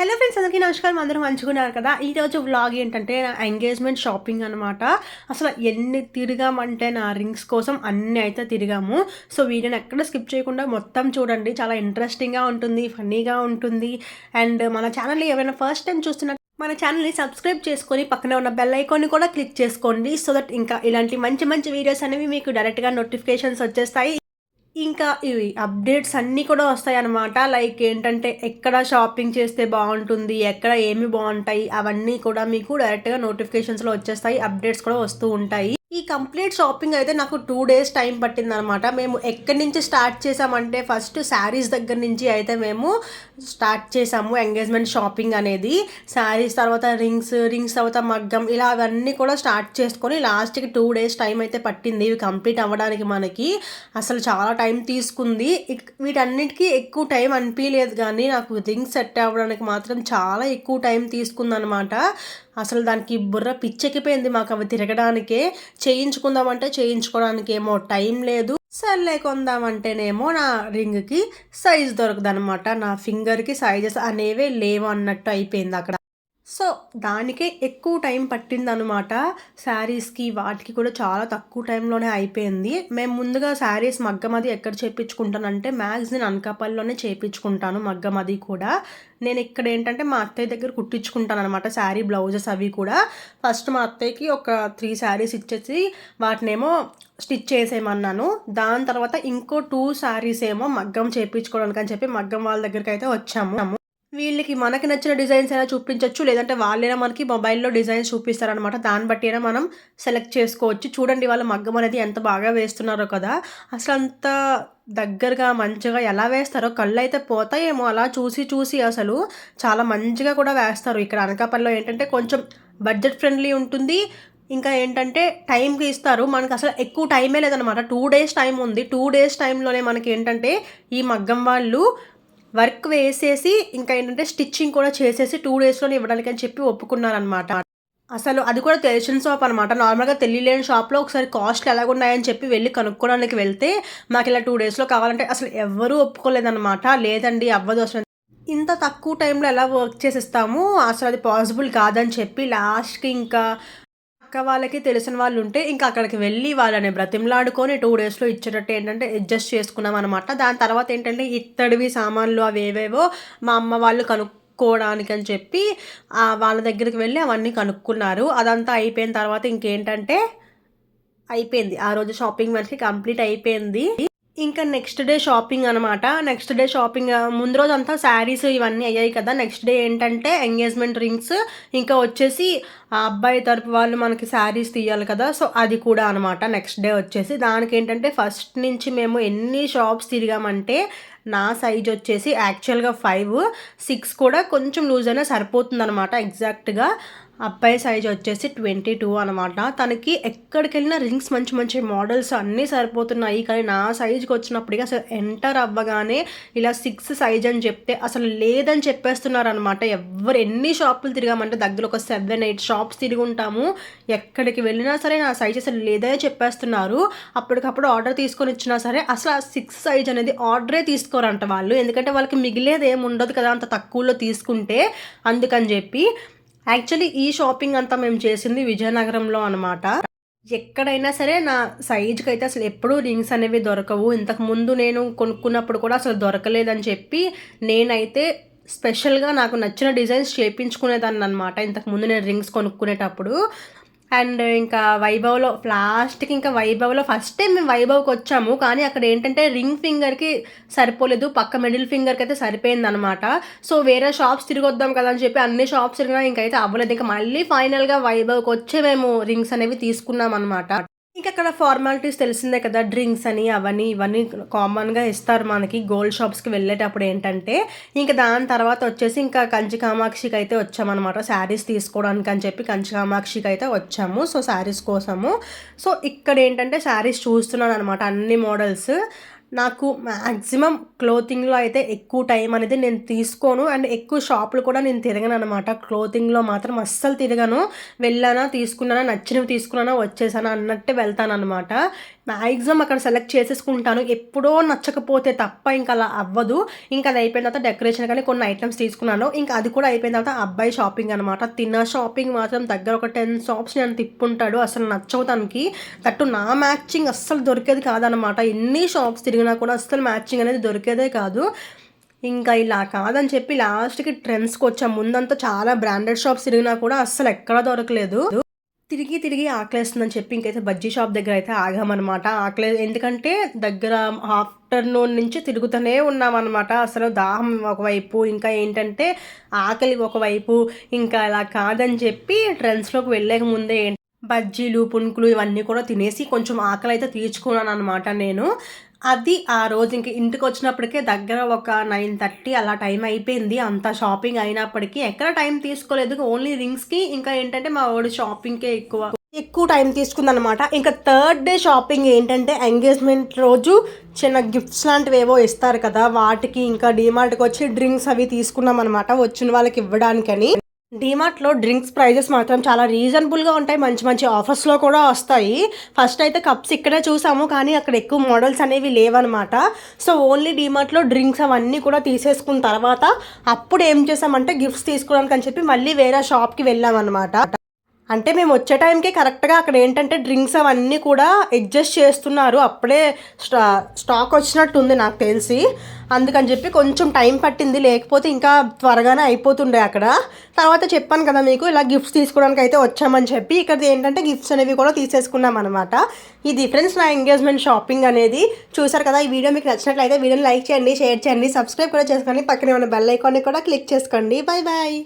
Hello friends అందరికీ నమస్కారం. అందరూ మంచుకున్నారు కదా? ఈరోజు వ్లాగ్ ఏంటంటే నా ఎంగేజ్మెంట్ షాపింగ్ అనమాట అసలు ఎన్ని తిరిగామంటే నా రింగ్స్ కోసం అన్ని అయితే తిరిగాము. సో వీడియోని ఎక్కడ స్కిప్ చేయకుండా మొత్తం చూడండి. చాలా ఇంట్రెస్టింగ్గా ఉంటుంది ఫన్నీగా ఉంటుంది. అండ్ మన ఛానల్ ఏమైనా ఫస్ట్ టైం చూస్తున్న మన ఛానల్ని సబ్స్క్రైబ్ చేసుకొని పక్కన ఉన్న బెల్ ఐకాన్ని కూడా క్లిక్ చేసుకోండి. సో దట్ ఇంకా ఇలాంటి మంచి మంచి వీడియోస్ అనేవి మీకు డైరెక్ట్గా నోటిఫికేషన్స్ వచ్చేస్తాయి. ఇంకా ఇవి అప్డేట్స్ అన్నీ కూడా వస్తాయి అన్నమాట లైక్ ఏంటంటే ఎక్కడ షాపింగ్ చేస్తే బాగుంటుంది ఎక్కడ ఏమి బాగుంటాయి అవన్నీ కూడా మీకు డైరెక్ట్గా నోటిఫికేషన్స్లో వచ్చేస్తాయి అప్డేట్స్ కూడా వస్తూ ఉంటాయి. ఈ కంప్లీట్ షాపింగ్ అయితే నాకు టూ డేస్ టైం పట్టింది అనమాట మేము ఎక్కడి నుంచి స్టార్ట్ చేసామంటే ఫస్ట్ శారీస్ దగ్గర నుంచి అయితే మేము స్టార్ట్ చేసాము ఎంగేజ్మెంట్ షాపింగ్ అనేది. శారీస్ తర్వాత రింగ్స్ రింగ్స్ తర్వాత మగ్గం ఇలా అవన్నీ కూడా స్టార్ట్ చేసుకొని లాస్ట్కి టూ డేస్ టైం అయితే పట్టింది. ఇవి కంప్లీట్ అవ్వడానికి మనకి అసలు చాలా టైం తీసుకుంది. వీటన్నిటికీ ఎక్కువ టైం అనిపించలేదు కానీ నాకు రింగ్స్ సెట్ అవ్వడానికి మాత్రం చాలా ఎక్కువ టైం తీసుకుందనమాట. అసలు దానికి బుర్ర పిచ్చెక్కిపోయింది మాకు అవి తిరగడానికే. చేయించుకుందామంటే చేయించుకోవడానికి ఏమో టైం లేదు. సర్లే కొందామంటేనేమో నా రింగ్కి సైజ్ దొరకదనమాట నా ఫింగర్కి సైజెస్ అనేవే లేవు అన్నట్టు అయిపోయింది అక్కడ. సో దానికే ఎక్కువ టైం పట్టిందనమాట శారీస్కి వాటికి కూడా చాలా తక్కువ టైంలోనే అయిపోయింది. మేము ముందుగా శారీస్ మగ్గం అది ఎక్కడ చేయించుకుంటానంటే మ్యాక్స్ నేను అనకాపల్లిలోనే చేయించుకుంటాను మగ్గం అది కూడా. నేను ఇక్కడ ఏంటంటే మా అత్తయ్య దగ్గర కుట్టించుకుంటాను అనమాట శారీ బ్లౌజెస్ అవి కూడా. ఫస్ట్ మా అత్తయ్యకి ఒక త్రీ శారీస్ ఇచ్చేసి వాటినేమో స్టిచ్ చేసేయమన్నాను. దాని తర్వాత ఇంకో టూ శారీస్ ఏమో మగ్గం చేయించుకోవడానికి అని చెప్పి మగ్గం వాళ్ళ దగ్గరికి అయితే వచ్చాము. వీళ్ళకి మనకి నచ్చిన డిజైన్స్ అయినా చూపించవచ్చు లేదంటే వాళ్ళైనా మనకి మొబైల్లో డిజైన్స్ చూపిస్తారనమాట దాన్ని బట్టి అయినా మనం సెలెక్ట్ చేసుకోవచ్చు. చూడండి వాళ్ళ మగ్గం అనేది ఎంత బాగా వేస్తున్నారో కదా. అసలు అంత దగ్గరగా మంచిగా ఎలా వేస్తారో కళ్ళు అయితే పోతాయేమో. అలా చూసి చూసి అసలు చాలా మంచిగా కూడా వేస్తారు. ఇక్కడ అనకాపల్లిలో ఏంటంటే కొంచెం బడ్జెట్ ఫ్రెండ్లీ ఉంటుంది. ఇంకా ఏంటంటే టైంకి ఇస్తారు. మనకు అసలు ఎక్కువ టైమే లేదనమాట టూ డేస్ టైం ఉంది. టూ డేస్ టైంలోనే మనకి ఏంటంటే ఈ మగ్గం వాళ్ళు వర్క్ వేసేసి ఇంకా ఏంటంటే స్టిచ్చింగ్ కూడా చేసేసి టూ డేస్లోనే ఇవ్వడానికి అని చెప్పి ఒప్పుకున్నారనమాట అసలు అది కూడా తెలిసిన షాప్ అనమాట నార్మల్గా తెలియలేని షాప్లో ఒకసారి కాస్ట్లు ఎలాగున్నాయని చెప్పి వెళ్ళి కనుక్కోవడానికి వెళ్తే మాకు ఇలా టూ డేస్లో కావాలంటే అసలు ఎవ్వరూ ఒప్పుకోలేదన్నమాట. లేదండి అవ్వదు అసలు. ఇంత తక్కువ టైంలో ఎలా వర్క్ చేసిస్తాము? అసలు అది పాసిబుల్ కాదని చెప్పి లాస్ట్కి ఇంకా అక్క వాళ్ళకి తెలిసిన వాళ్ళు ఉంటే ఇంకా అక్కడికి వెళ్ళి వాళ్ళని బ్రతిమలాడుకొని టూ డేస్లో ఇచ్చేటట్టు ఏంటంటే అడ్జస్ట్ చేసుకున్నాం అనమాట దాని తర్వాత ఏంటంటే ఇత్తడివి సామాన్లు అవి ఏవేవో మా అమ్మ వాళ్ళు కనుక్కోవడానికి అని చెప్పి వాళ్ళ దగ్గరికి వెళ్ళి అవన్నీ కనుక్కున్నారు. అదంతా అయిపోయిన తర్వాత ఇంకేంటంటే అయిపోయింది. ఆ రోజు షాపింగ్ మనిషి కంప్లీట్ అయిపోయింది. ఇంకా నెక్స్ట్ డే షాపింగ్ అనమాట నెక్స్ట్ డే షాపింగ్ ముందు రోజు అంతా శారీస్ ఇవన్నీ అయ్యాయి కదా. నెక్స్ట్ డే ఏంటంటే ఎంగేజ్మెంట్ రింగ్స్ ఇంకా వచ్చేసి ఆ అబ్బాయి తరపు వాళ్ళు మనకి శారీస్ తీయాలి కదా. సో అది కూడా అనమాట నెక్స్ట్ డే వచ్చేసి దానికి ఏంటంటే ఫస్ట్ నుంచి మేము ఎన్ని షాప్స్ తిరిగామంటే నా సైజ్ వచ్చేసి యాక్చువల్గా ఫైవ్ సిక్స్ కూడా కొంచెం లూజ్ అయినా సరిపోతుంది అనమాట ఎగ్జాక్ట్గా అబ్బాయి సైజ్ వచ్చేసి ట్వంటీ టూ అనమాట తనకి ఎక్కడికి వెళ్ళినా రింగ్స్ మంచి మంచి మోడల్స్ అన్నీ సరిపోతున్నాయి. కానీ నా సైజ్కి వచ్చినప్పటికీ అసలు ఎంటర్ అవ్వగానే ఇలా సిక్స్ సైజ్ అని చెప్తే అసలు లేదని చెప్పేస్తున్నారు అనమాట ఎవరు ఎన్ని షాపులు తిరిగామంటే దగ్గర ఒక సెవెన్ ఎయిట్ షాప్స్ తిరిగి ఉంటాము. ఎక్కడికి వెళ్ళినా సరే నా సైజ్ అసలు లేదనే చెప్పేస్తున్నారు. అప్పటికప్పుడు ఆర్డర్ తీసుకొని ఇచ్చినా సరే అసలు ఆ సిక్స్ సైజ్ అనేది ఆర్డరే తీసుకోరంట వాళ్ళు. ఎందుకంటే వాళ్ళకి మిగిలేది ఏమి ఉండదు కదా అంత తక్కువలో తీసుకుంటే. అందుకని చెప్పి యాక్చువల్లీ ఈ షాపింగ్ అంతా మేము చేసింది విజయనగరంలో అనమాట ఎక్కడైనా సరే నా సైజుకి అయితే అసలు ఎప్పుడూ రింగ్స్ అనేవి దొరకవు. ఇంతకు ముందు నేను కొనుక్కున్నప్పుడు కూడా అసలు దొరకలేదని చెప్పి నేనైతే స్పెషల్గా నాకు నచ్చిన డిజైన్స్ చేయించుకునేదాన్ని అనమాట ఇంతకు ముందు నేను రింగ్స్ కొనుక్కునేటప్పుడు. అండ్ ఇంకా వైభవ్లో లాస్ట్కి ఇంకా వైభవ్లో ఫస్ట్ టైం మేము వైభవ్కి వచ్చాము. కానీ అక్కడ ఏంటంటే రింగ్ ఫింగర్కి సరిపోలేదు. పక్క మిడిల్ ఫింగర్కి అయితే సరిపోయింది అనమాట సో వేరే షాప్స్ తిరిగొద్దాం కదా అని చెప్పి అన్ని షాప్స్ తిరిగినా ఇంకైతే అవ్వలేదు. ఇంకా మళ్ళీ ఫైనల్గా వైభవ్కి వచ్చే మేము రింగ్స్ అనేవి తీసుకున్నాం అనమాట ఇంకా అక్కడ ఫార్మాలిటీస్ తెలిసిందే కదా డ్రింక్స్ అని అవన్నీ ఇవన్నీ కామన్గా ఇస్తారు మనకి గోల్డ్ షాప్స్కి వెళ్ళేటప్పుడు ఏంటంటే ఇంకా దాని తర్వాత వచ్చేసి ఇంకా కంచి కామాక్షికి అయితే వచ్చామన్నమాట. శారీస్ తీసుకోవడానికి అని చెప్పి కంచి కామాక్షికి అయితే వచ్చాము. సో శారీస్ కోసము. సో ఇక్కడ ఏంటంటే శారీస్ చూస్తున్నాను అనమాట అన్ని మోడల్స్ నాకు మ్యాక్సిమం క్లోతింగ్లో అయితే ఎక్కువ టైం అనేది నేను తీసుకోను. అండ్ ఎక్కువ షాపులు కూడా నేను తిరగను అనమాట క్లోతింగ్లో మాత్రం అస్సలు తిరగను. వెళ్ళానా తీసుకున్నానా నచ్చినవి తీసుకున్నానా వచ్చేసానా అన్నట్టే వెళ్తాను అనమాట మ్యాక్సిమం అక్కడ సెలెక్ట్ చేసేసుకుంటాను. ఎప్పుడో నచ్చకపోతే తప్ప ఇంకా అలా అవ్వదు. ఇంకా అది అయిపోయిన తర్వాత డెకరేషన్ కానీ కొన్ని ఐటమ్స్ తీసుకున్నాను. ఇంకా అది కూడా అయిపోయిన తర్వాత అబ్బాయి షాపింగ్ అనమాట తిన్న షాపింగ్ మాత్రం దగ్గర ఒక టెన్ షాప్స్ నేను తిప్పుంటాడు. అసలు నచ్చవు తనకి. తట్టు నా మ్యాచింగ్ అస్సలు దొరికేది కాదనమాట ఎన్ని షాప్స్ తిరిగినా కూడా అస్సలు మ్యాచింగ్ అనేది దొరికేదే కాదు. ఇంకా ఇలా కాదని చెప్పి లాస్ట్కి ట్రెండ్స్కి వచ్చాం ముందంతా చాలా బ్రాండెడ్ షాప్స్ తిరిగినా కూడా అస్సలు ఎక్కడా దొరకలేదు. తిరిగి తిరిగి ఆకలేస్తుందని చెప్పి ఇంకైతే బజ్జీ షాప్ దగ్గర అయితే ఆగామన్నమాట. ఆకలే ఎందుకంటే దగ్గర ఆఫ్టర్నూన్ నుంచి తిరుగుతూనే ఉన్నామన్నమాట. అసలు దాహం ఒకవైపు ఇంకా ఏంటంటే ఆకలి ఒకవైపు ఇంకా ఇలా కాదని చెప్పి ట్రెండ్స్లోకి వెళ్ళేక ముందే బజ్జీలు పుణుకులు ఇవన్నీ కూడా తినేసి కొంచెం ఆకలి అయితే తీర్చుకున్నాను అనమాట నేను. అది ఆ రోజు ఇంక ఇంటికి వచ్చినప్పటికే దగ్గర ఒక నైన్ థర్టీ అలా టైం అయిపోయింది. అంత షాపింగ్ అయినప్పటికీ ఎక్కడ టైం తీసుకోలేదు. ఓన్లీ రింగ్స్కి ఇంకా ఏంటంటే మా వాడు షాపింగ్కే ఎక్కువ ఎక్కువ టైం తీసుకుందనమాట ఇంకా థర్డ్ డే షాపింగ్ ఏంటంటే ఎంగేజ్మెంట్ రోజు చిన్న గిఫ్ట్స్ లాంటివి ఏవో ఇస్తారు కదా వాటికి ఇంకా డిమార్ట్కి వచ్చి డ్రింక్స్ అవి తీసుకున్నాం అనమాట వచ్చిన వాళ్ళకి ఇవ్వడానికని. డీమార్ట్లో డ్రింక్స్ ప్రైజెస్ మాత్రం చాలా రీజనబుల్గా ఉంటాయి. మంచి మంచి ఆఫర్స్లో కూడా వస్తాయి. ఫస్ట్ అయితే కప్స్ ఇక్కడే చూసాము కానీ అక్కడ ఎక్కువ మోడల్స్ అనేవి లేవన్నమాట. సో ఓన్లీ డీమార్ట్లో డ్రింక్స్ అవన్నీ కూడా తీసేసుకున్న తర్వాత అప్పుడు ఏం చేసామంటే గిఫ్ట్స్ తీసుకోవడానికి అని చెప్పి మళ్ళీ వేరే షాప్కి వెళ్ళామన్నమాట. అంటే మేము వచ్చే టైంకి కరెక్ట్గా అక్కడ ఏంటంటే డ్రింక్స్ అవన్నీ కూడా అడ్జస్ట్ చేస్తున్నారు. అప్పుడే స్టా స్టాక్ వచ్చినట్టు ఉంది నాకు తెలిసి. అందుకని చెప్పి కొంచెం టైం పట్టింది. లేకపోతే ఇంకా త్వరగానే అయిపోతుండే అక్కడ. తర్వాత చెప్పాను కదా మీకు ఇలా గిఫ్ట్స్ తీసుకోవడానికి అయితే వచ్చామని చెప్పి. ఇక్కడ ఏంటంటే గిఫ్ట్స్ అనేవి కూడా తీసేసుకున్నాం అనమాట ఇది ఫ్రెండ్స్ నా ఎంగేజ్మెంట్ షాపింగ్ అనేది. చూసారు కదా ఈ వీడియో మీకు నచ్చినట్లయితే వీడియోని లైక్ చేయండి షేర్ చేయండి సబ్స్క్రైబ్ కూడా చేసుకోండి. పక్కనే ఉన్న బెల్ ఐకాన్ని కూడా క్లిక్ చేసుకోండి. Bye bye